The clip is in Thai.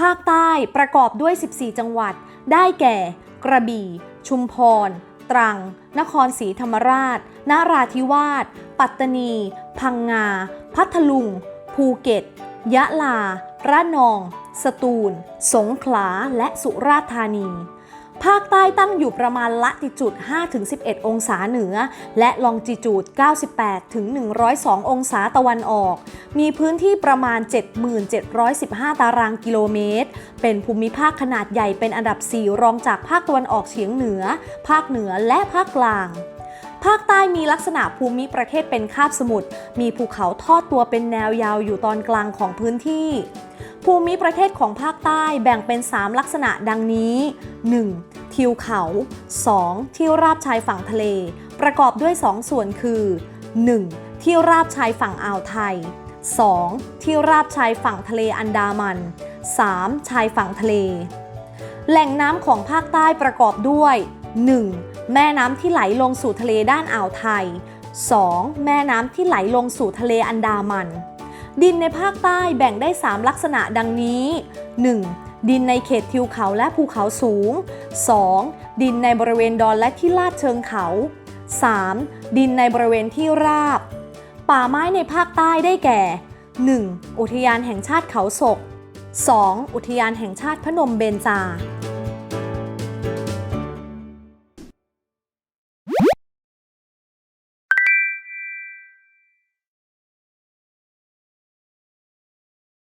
ภาคใต้ประกอบด้วย 14 จังหวัด ได้แก่ กระบี่ ชุมพร ตรัง นครศรีธรรมราชนาราธิวาส ปัตตานี พังงา พัทลุง ภูเก็ต ยะลา ระนอง สตูล สงขลา และสุราษฎร์ธานี ภาคใต้ตั้งอยู่ประมาณละติจุด5-11 องศาเหนือ และลองจิจูด 98-102 องศาตะวันออก มีพื้นที่ประมาณ 7715 ตารางกิโลเมตร เป็นภูมิภาคขนาดใหญ่เป็นอันดับ 4 รองจากภาคตะวันออกเฉียงเหนือ ภาคเหนือและภาคกลางภาคใต้มีลักษณะภูมิประเทศเป็นคาบสมุทร มีภูเขาทอดตัวเป็นแนวยาวอยู่ตอนกลางของพื้นที่ ภูมิประเทศของภาคใต้แบ่งเป็น 3 ลักษณะดังนี้ 1. ทิวเขา 2. ทิวราบชายฝั่งทะเล ประกอบด้วย 2 ส่วนคือ 1. ทิวราบชายฝั่งอ่าวไทย 2. ทิวราบชายฝั่งทะเลอันดามัน 3. ชายฝั่งทะเล แหล่งน้ำของภาคใต้ประกอบด้วย 1. แม่น้ำที่ไหลลงสู่ทะเลด้านอ่าวไทย 2. แม่น้ำที่ไหลลงสู่ทะเลอันดามัน ดินในภาคใต้แบ่งได้ 3 ลักษณะดังนี้ 1. ดินในเขตทิวเขาและภูเขาสูง 2. ดินในบริเวณดอนและที่ลาดเชิงเขา 3. ดินในบริเวณที่ราบ ป่าไม้ในภาคใต้ได้แก่ 1. อุทยานแห่งชาติเขาศก 2. อุทยานแห่งชาติพนมเบญจา